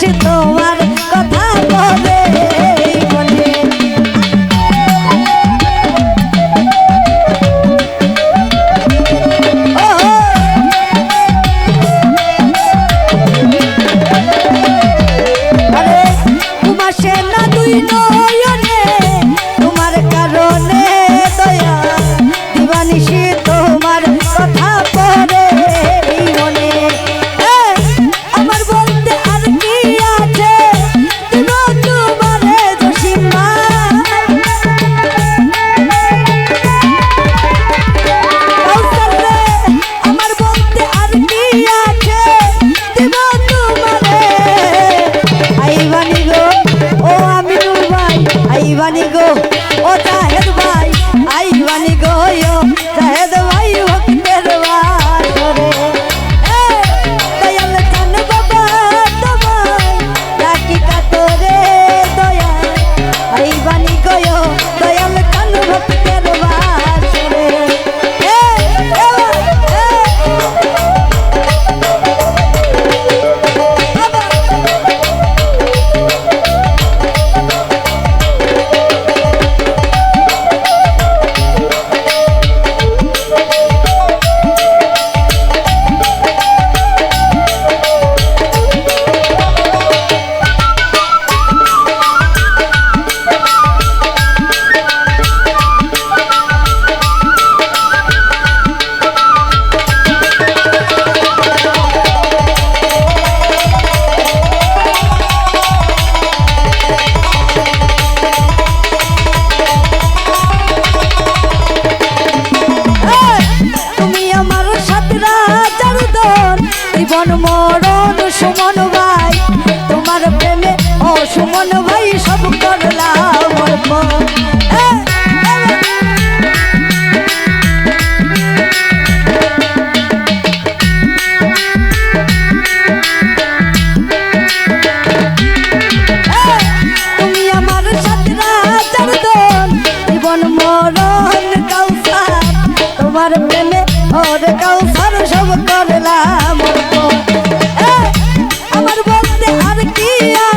to siento. জীবন মরণ সুমন किया